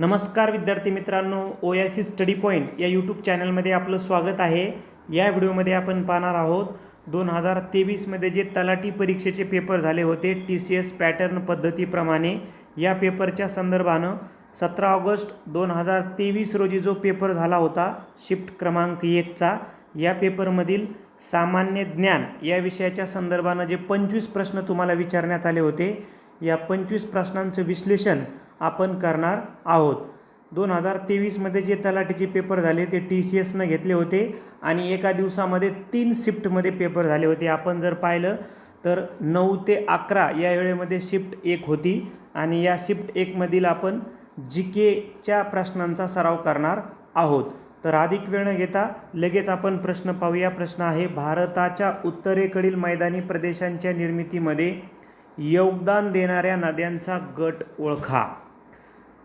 नमस्कार विद्यार्थी मित्रांनो O S C study point या यूट्यूब चॅनलमध्ये आपलं स्वागत आहे. या व्हिडिओमध्ये आपण पाहणार आहोत दोन हजार तेवीसमध्ये जे तलाठी परीक्षेचे पेपर झाले होते टी सी एस पॅटर्न पद्धतीप्रमाणे. या पेपरच्या संदर्भानं सतरा ऑगस्ट दोन हजार तेवीस रोजी जो पेपर झाला होता शिफ्ट क्रमांक एकचा या पेपरमधील सामान्य ज्ञान या विषयाच्या संदर्भानं जे पंचवीस प्रश्न तुम्हाला विचारण्यात आले होते या पंचवीस प्रश्नांचं विश्लेषण आपण करणार आहोत. दोन हजार तेवीसमध्ये जे तलाठीचे पेपर झाले ते टी सी एसनं घेतले होते आणि एका दिवसामध्ये तीन शिफ्टमध्ये पेपर झाले होते. आपण जर पाहिलं तर नऊ ते अकरा या वेळेमध्ये शिफ्ट एक होती आणि या शिफ्ट एकमधील आपण जी केच्या प्रश्नांचा सराव करणार आहोत. तर अधिक वेळ न घेता लगेच आपण प्रश्न पाहूया. प्रश्न आहे भारताच्या उत्तरेकडील मैदानी प्रदेशांच्या निर्मितीमध्ये योगदान देणाऱ्या नद्यांचा गट ओळखा.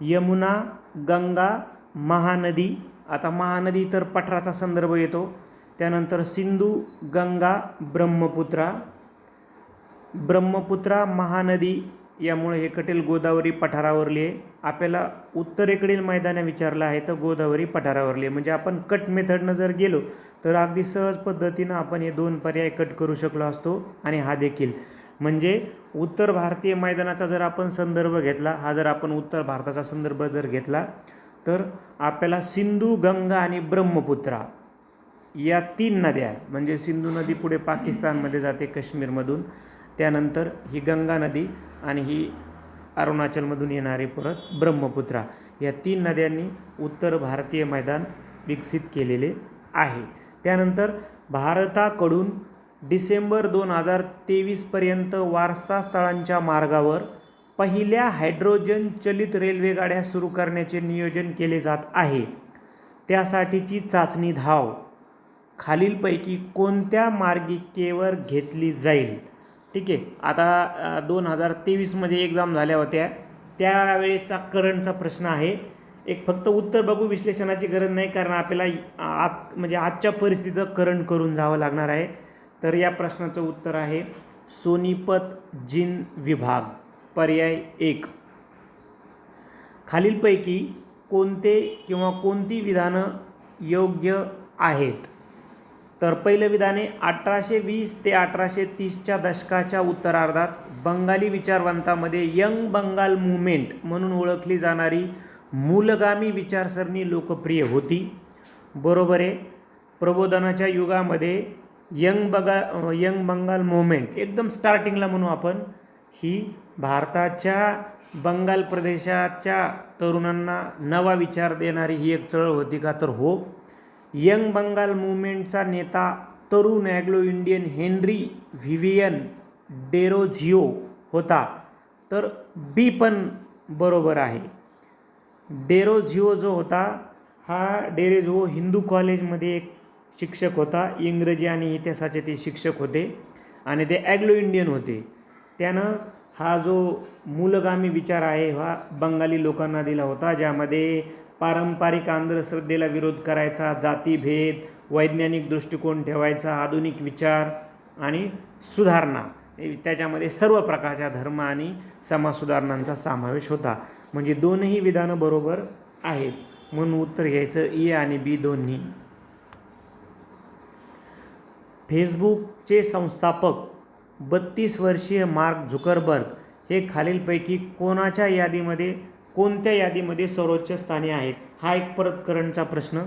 यमुना गंगा महानदी. आता महानदी तर पठाराचा संदर्भ येतो. त्यानंतर सिंधू गंगा ब्रह्मपुत्रा. ब्रह्मपुत्रा महानदी यामुळे हे कटेल गोदावरी पठारावरली आहे. आपल्याला उत्तरेकडील मैदानं विचारलं आहे तर गोदावरी पठारावरली आहे. म्हणजे आपण कट मेथडनं जर गेलो तर अगदी सहज पद्धतीनं आपण हे दोन पर्याय कट करू शकलो असतो आणि हा देखील. म्हणजे उत्तर भारतीय मैदानाचा जर आपण संदर्भ घेतला हा जर आपण उत्तर भारताचा संदर्भ जर घेतला तर आपल्याला सिंधू गंगा आणि ब्रह्मपुत्रा या तीन नद्या म्हणजे सिंधू नदी पुढे पाकिस्तानमध्ये जाते काश्मीरमधून त्यानंतर ही गंगा नदी आणि ही अरुणाचलमधून येणारी परत ब्रह्मपुत्रा या तीन नद्यांनी उत्तर भारतीय मैदान विकसित केलेले आहे. त्यानंतर भारताकडून डिसेंबर दोन हजार तेवीसपर्यंत वारसा स्थळांच्या मार्गावर पहिल्या हायड्रोजन चलित रेल्वेगाड्या सुरू करण्याचे नियोजन केले जात आहे. त्यासाठीची चाचणी धाव. खालीलपैकी कोणत्या मार्गिकेवर घेतली जाईल? ठीक आहे. आता दोन हजार तेवीसमध्ये एक्झाम झाल्या होत्या. त्यावेळेचा करंटचा प्रश्न आहे. एक फक्त उत्तर बघू विश्लेषणाची गरज नाही कारण आपल्याला आत म्हणजे आजच्या परिस्थितीचं करंट करून जावं लागणार आहे. तर या प्रश्नाचं उत्तर आहे सोनीपत जिन विभाग पर्याय एक. खालीलपैकी कोणते किंवा कोणती विधानं योग्य आहेत? तर पहिलं विधाने अठराशे वीस ते अठराशे तीसच्या दशकाच्या उत्तरार्धात बंगाली विचारवंतामध्ये यंग बंगाल मुवमेंट म्हणून ओळखली जाणारी मूलगामी विचारसरणी लोकप्रिय होती. बरोबर आहे. प्रबोधनाच्या युगामध्ये यंग बगा यंग बंगाल मुवमेंट एकदम स्टार्टिंगला म्हणू आपण ही भारताच्या बंगाल प्रदेशाच्या तरुणांना नवा विचार देणारी ही एक चळवळ होती का तर हो. यंग बंगाल मुवमेंटचा नेता तरुण Anglo Indian Henry Vivian Derozio होता. तर बी पण बरोबर आहे. डेरोझिओ जो होता हा डेरेझिओ हिंदू कॉलेजमध्ये एक शिक्षक होता इंग्रजी आणि इतिहासाचे ते शिक्षक होते आणि ते ॲग्लो इंडियन होते. त्यानं हा जो मूलगामी विचार आहे हा बंगाली लोकांना दिला होता ज्यामध्ये पारंपरिक अंधश्रद्धेला विरोध करायचा जातीभेद वैज्ञानिक दृष्टिकोन ठेवायचा आधुनिक विचार आणि सुधारणा त्याच्यामध्ये सर्व प्रकारच्या धर्म आणि समाजसुधारणांचा समावेश होता. म्हणजे दोनही विधानं बरोबर आहेत. म्हणून उत्तर घ्यायचं ए आणि बी दोन्ही. फेसबुकचे संस्थापक बत्तीस वर्षीय मार्क झुकरबर्ग हे खालीलपैकी कोणाच्या यादीमध्ये कोणत्या यादीमध्ये सर्वोच्च स्थानी आहेत? हा एक परत करंटचा प्रश्न.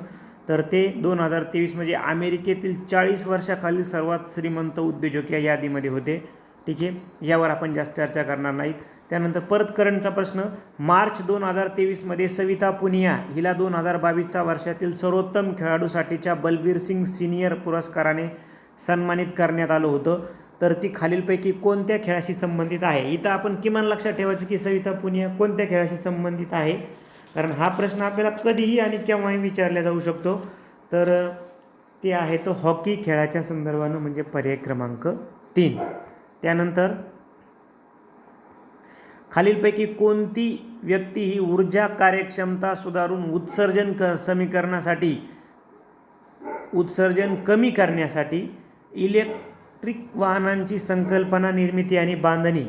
तर ते दोन हजार तेवीस म्हणजे अमेरिकेतील चाळीस वर्षाखालील सर्वात श्रीमंत उद्योजक या यादीमध्ये होते. ठीक आहे? यावर आपण जास्त चर्चा करणार नाहीत. त्यानंतर परत करंटचा प्रश्न. मार्च दोन हजार तेवीसमध्ये सविता पुनिया हिला दोन हजार बावीसच्या वर्षातील सर्वोत्तम खेळाडूसाठीच्या बलबीर सिंग सिनियर पुरस्काराने सन्मानित करण्यात आलं होतं. तर ती खालीलपैकी कोणत्या खेळाशी संबंधित आहे? इथं आपण किमान लक्षात ठेवायचं की सविता पुनिया कोणत्या खेळाशी संबंधित आहे? कारण हा प्रश्न आपल्याला कधीही आणि केव्हाही विचारला जाऊ शकतो. तर ते आहे तो हॉकी खेळाच्या संदर्भानं म्हणजे पर्याय क्रमांक तीन. त्यानंतर खालीलपैकी कोणती व्यक्ती ही ऊर्जा कार्यक्षमता सुधारून उत्सर्जन क समीकरणासाठी उत्सर्जन कमी करण्यासाठी इलेक्ट्रिक वाहनांची संकल्पना निर्मिती आणि बांधणी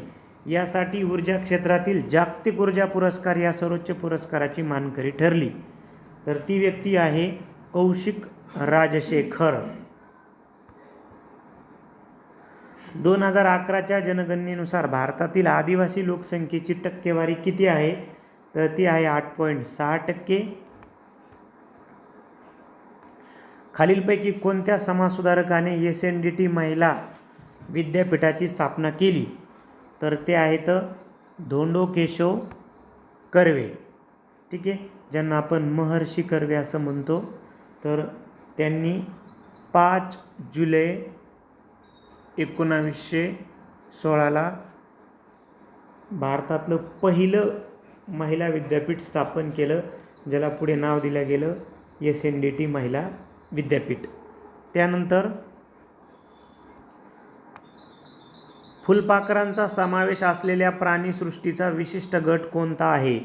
यासाठी ऊर्जा क्षेत्रातील जागतिक ऊर्जा पुरस्कार या सर्वोच्च पुरस्काराची मानकरी ठरली. तर ती व्यक्ती आहे कौशिक राजशेखर. दोन हजार अकराच्या जनगणनेनुसार भारतातील आदिवासी लोकसंख्येची टक्केवारी किती आहे? तर ती आहे आठ पॉईंट सहा टक्के. खालीलपैकी कोणत्या समाजसुधारकाने एस एन डी टी महिला विद्यापीठाची स्थापना केली? तर ते आहेत धोंडो केशव कर्वे. ठीक आहे? ज्यांना आपण महर्षी कर्वे असं म्हणतो. तर त्यांनी पाच जुलै एकोणावीसशे सोळाला भारतातलं पहिलं महिला विद्यापीठ स्थापन केलं ज्याला पुढे नाव दिलं गेलं एस एन डी टी महिला. विद्यापीठ. त्यानंतर फुलपाखरांचा समावेश असलेल्या प्राणीसृष्टीचा विशिष्ट गट कोणता आहे?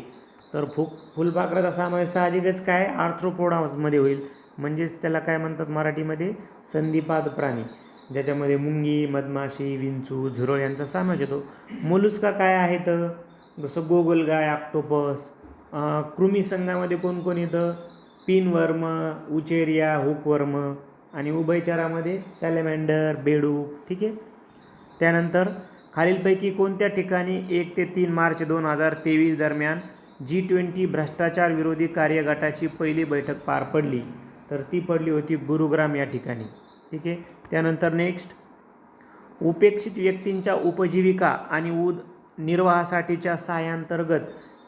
तर फु फुलपाखराचा समावेश साहजिकच काय? आर्थ्रोपोडामध्ये होईल. म्हणजेच त्याला काय म्हणतात मराठीमध्ये? संधिपाद प्राणी. ज्याच्यामध्ये मुंगी मधमाशी विंचू झुरळ यांचा समावेश येतो. मोलुस्का काय आहेत? जसं गोगलगाय ऑक्टोपस कृमी संघामध्ये कोण कोण येतं? पिनवर्म उचेरिया हुकवर्म आणि उभयचरामध्ये सॅलेमँडर बेडूक ठीक आहे? त्यानंतर खालीलपैकी कोणत्या ठिकाणी एक ते तीन मार्च दोन हजार तेवीस दरम्यान जी ट्वेंटी भ्रष्टाचार विरोधी कार्यगटाची पहिली बैठक पार पडली? तर ती पडली होती गुरुग्राम या ठिकाणी ठीक आहे? त्यानंतर नेक्स्ट उपेक्षित व्यक्तींच्या उपजीविका आणि उद निर्वाहासाठीच्या सहाय्यांतर्गत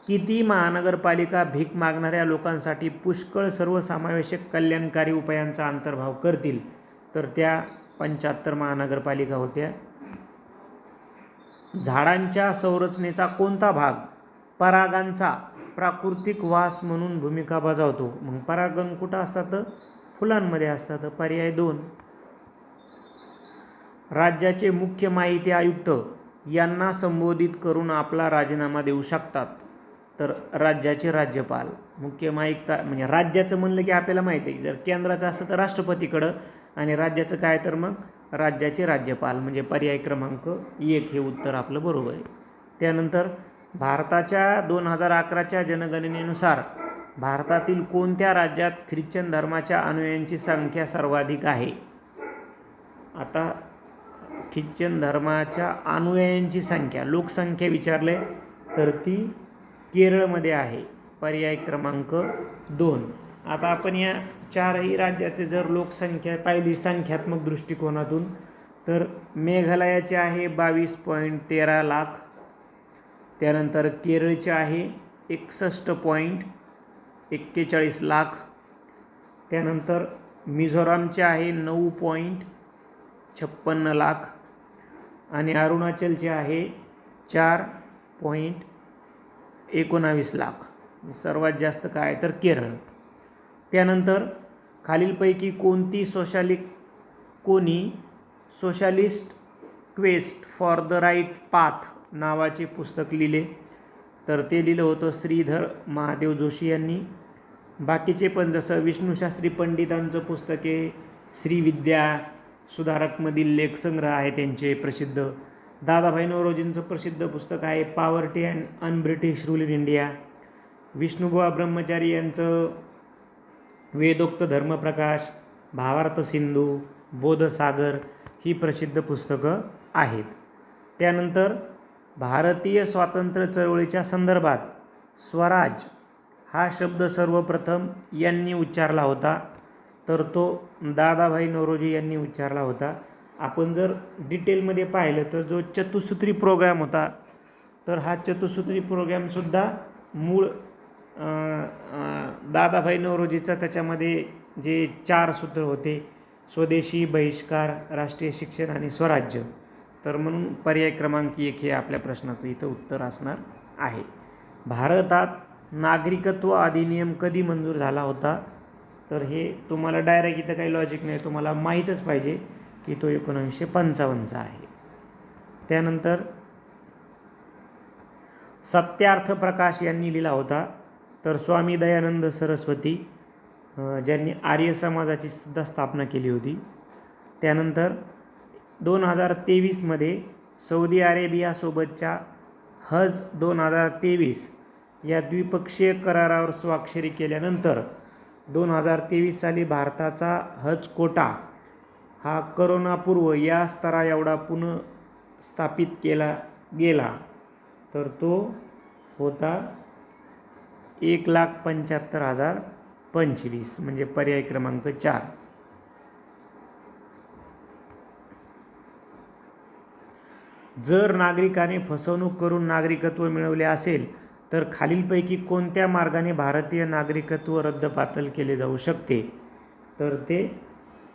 किती महानगरपालिका भीक मागणाऱ्या लोकांसाठी पुष्कळ सर्वसमावेशक कल्याणकारी उपायांचा अंतर्भाव करतील? तर त्या पंच्याहत्तर महानगरपालिका होत्या. झाडांच्या संरचनेचा कोणता भाग? परागांचा प्राकृतिक वास म्हणून भूमिका बजावतो. मग परागण कुठं असतात? फुलांमध्ये असतात. पर्याय दोन. राज्याचे मुख्य माहिती आयुक्त यांना संबोधित करून आपला राजीनामा देऊ शकतात. तर राज्याचे राज्यपाल. मुख्य आयुक्त म्हणजे राज्याचं म्हणलं की आपल्याला माहिती आहे. जर केंद्राचं असं तर राष्ट्रपतीकडं आणि राज्याचं काय तर मग राज्याचे राज्यपाल. म्हणजे पर्याय क्रमांक एक हे उत्तर आपलं बरोबर आहे. त्यानंतर भारताच्या दोन हजार अकराच्या जनगणनेनुसार भारतातील कोणत्या राज्यात ख्रिश्चन धर्माच्या अनुयायांची संख्या सर्वाधिक आहे? आता ख्रिश्चन धर्माच्या अनुयायांची संख्या. लोकसंख्या विचारले तर ती केरळमध्ये आहे. पर्याय क्रमांक दोन. आता आपण या चारही राज्याचे जर लोकसंख्या पाहिली संख्यात्मक दृष्टिकोनातून तर मेघालयाचे आहे बावीस पॉईंट तेरा लाख. त्यानंतर केरळचे आहे एकसष्ट पॉईंट एक्केचाळीस लाख. त्यानंतर मिझोरामचे आहे नऊ पॉईंट छप्पन्न लाख. आणि अरुणाचलचे आहे चार पॉईंट एकोणावीस लाख. म्हणजे सर्वात जास्त काय तर केरळ. त्यानंतर खालीलपैकी कोणती सोशालिक कोणी socialist quest for the right path नावाचे पुस्तक लिहिले. तर ते लिहिलं होतं श्रीधर महादेव जोशी यांनी. बाकीचे पण जसं विष्णूशास्त्री पंडितांचं पुस्तके श्रीविद्या सुधारकमधील लेखसंग्रह आहे त्यांचे प्रसिद्ध. दादाभाई नवरोजींचं प्रसिद्ध पुस्तक आहे poverty and un-British rule in India Vishnubuva Brahmachari यांचं वेदोक्त धर्मप्रकाश भावार्थ सिंधू बोधसागर ही प्रसिद्ध पुस्तकं आहेत. त्यानंतर भारतीय स्वातंत्र्य चळवळीच्या संदर्भात स्वराज हा शब्द सर्वप्रथम यांनी उच्चारला होता तर तो दादाभाई नवरोजी यांनी उच्चारला होता. आपण जर डिटेलमध्ये पाहिलं तर जो चतुसूत्री प्रोग्रॅम होता तर हा चतुसूत्री प्रोग्रामसुद्धा मूळ दादाभाई नवरोजीचा त्याच्यामध्ये जे चार सूत्र होते स्वदेशी बहिष्कार राष्ट्रीय शिक्षण आणि स्वराज्य. तर म्हणून पर्याय क्रमांक एक हे आपल्या प्रश्नाचं इथं उत्तर असणार आहे. भारतात नागरिकत्व अधिनियम कधी मंजूर झाला होता? तर हे तुम्हाला डायरेक्ट इथं काही लॉजिक नाही तुम्हाला माहीतच पाहिजे. की तो एकोणीसशे पंचावन्नचा आहे. त्यानंतर सत्यार्थ प्रकाश यांनी लिहिला होता तर स्वामी दयानंद सरस्वती ज्यांनी आर्य समाजाची सुद्धा स्थापना केली होती. त्यानंतर दोन हजार तेवीसमध्ये सौदी अरेबियासोबतच्या हज दोन हजार तेवीस या द्विपक्षीय करारावर स्वाक्षरी केल्यानंतर दोन हजार तेवीस साली भारताचा हज कोटा हा करोनापूर्व या स्तरा एवढा पुनर्स्थापित केला गेला तर तो होता एक लाख पंच्याहत्तर हजार पंचवीस म्हणजे पर्याय क्रमांक चार. जर नागरिकाने फसवणूक करून नागरिकत्व मिळवले असेल तर खालीलपैकी कोणत्या मार्गाने भारतीय नागरिकत्व रद्दबातल केले जाऊ शकते? तर ते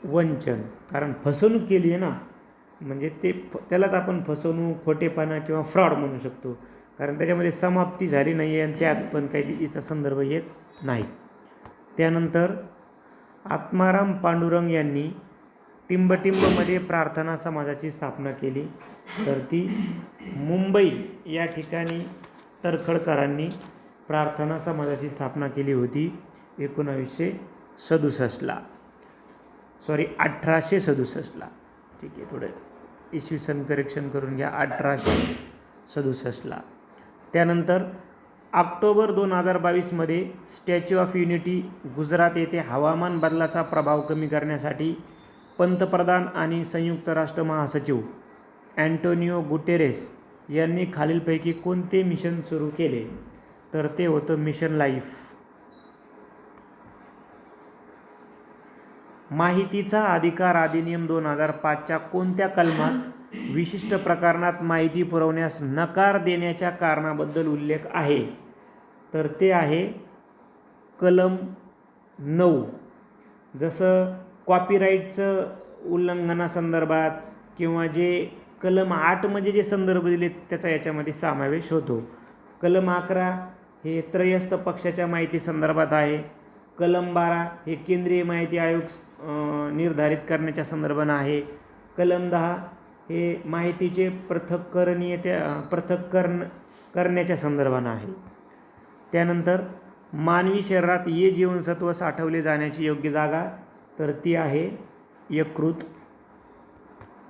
वंचन. कारण फसवणूक केली आहे ना म्हणजे ते फ त्यालाच आपण फसवणूक खोटेपणा किंवा फ्रॉड म्हणू शकतो. कारण त्याच्यामध्ये समाप्ती झाली नाही आहे आणि त्यात पण काही याचा संदर्भ येत नाही. त्यानंतर आत्माराम पांडुरंग यांनी टिंबटिंबमध्ये प्रार्थना समाजाची स्थापना केली. तर ती मुंबई या ठिकाणी तरखडकरांनी प्रार्थना समाजाची स्थापना केली होती एकोणावीसशे सदुसष्टला. सॉरी अठराशे सदुसष्टला. ठीक आहे थोडं इसवी सन करेक्शन करून घ्या अठराशे सदुसष्टला. त्यानंतर ऑक्टोबर दोन हजार बावीसमध्ये स्टॅच्यू ऑफ युनिटी गुजरात येथे हवामान बदलाचा प्रभाव कमी करण्यासाठी पंतप्रधान आणि संयुक्त राष्ट्र महासचिव अँटोनिओ गुटेरेस यांनी खालीलपैकी कोणते मिशन सुरू केले? तर ते होतं मिशन लाईफ माहितीचा अधिकार अधिनियम दोन हजार पाचच्या कोणत्या कलमात विशिष्ट प्रकरणात माहिती पुरवण्यास नकार देण्याच्या कारणाबद्दल उल्लेख आहे? तर ते आहे कलम नऊ. जसं कॉपीराईटचं उल्लंघनासंदर्भात किंवा जे कलम आठमध्ये म्हणजे जे संदर्भ दिले त्याचा याच्यामध्ये समावेश होतो. कलम अकरा हे त्रयस्थ पक्षाच्या माहिती संदर्भात आहे. कलम बारा हे केंद्रीय माहिती आयोग निर्धारित करण्याच्या संदर्भानं आहे. कलम दहा हे माहितीचे पृथक्करणीय त्या पृथक्करण करण्याच्या संदर्भानं आहे. त्यानंतर मानवी शरीरात ये जीवनसत्व साठवले जाण्याची योग्य जागा तर ती आहे यकृत.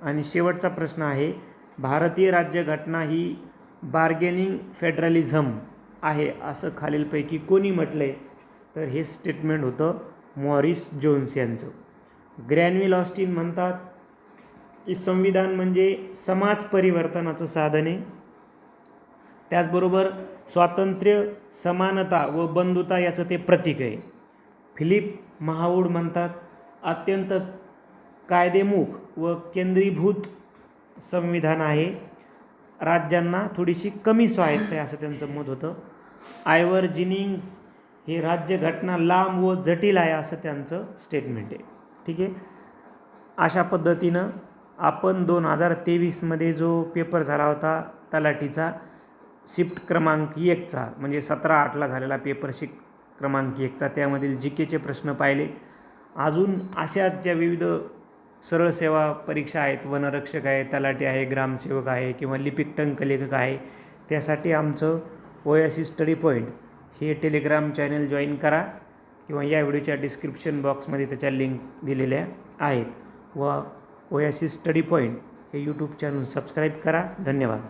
आणि शेवटचा प्रश्न आहे भारतीय राज्यघटना ही बार्गेनिंग फेडरलिझम आहे असं खालीलपैकी कोणी म्हटलं आहे तर हे स्टेटमेंट होतं मॉरिस जोन्स यांचं. ग्रॅनविल ऑस्टिन म्हणतात की संविधान म्हणजे समाज परिवर्तनाचं साधन आहे. त्याचबरोबर स्वातंत्र्य समानता व बंधुता याचं ते प्रतीक आहे. फिलिप महाऊड म्हणतात अत्यंत कायदेमुख व केंद्रीभूत संविधान आहे. राज्यांना थोडीशी कमी स्वायत्त आहे असं त्यांचं मत होतं. आयवर जिनिंग्स ही राज्यघटना लांब व जटिल आहे असं त्यांचं स्टेटमेंट आहे. ठीक आहे? अशा पद्धतीनं आपण दोन हजार तेवीसमध्ये जो पेपर झाला होता तलाठीचा शिफ्ट क्रमांक एकचा म्हणजे सतरा आठला झालेला पेपर शिफ्ट क्रमांक एकचा त्यामधील जी केचे प्रश्न पाहिले. अजून अशाच ज्या विविध सरळ सेवा परीक्षा आहेत. वनरक्षक आहे तलाठी आहे ग्रामसेवक आहे किंवा लिपिक टंकलेखक आहे. त्यासाठी आमचं O S C study point हे टेलिग्राम चॅनल जॉईन करा किंवा या व्हिडिओच्या डिस्क्रिप्शन बॉक्समध्ये त्याच्या लिंक दिलेल्या आहेत. व O S C study point हे यूट्यूब चॅनल सबस्क्राईब करा. धन्यवाद.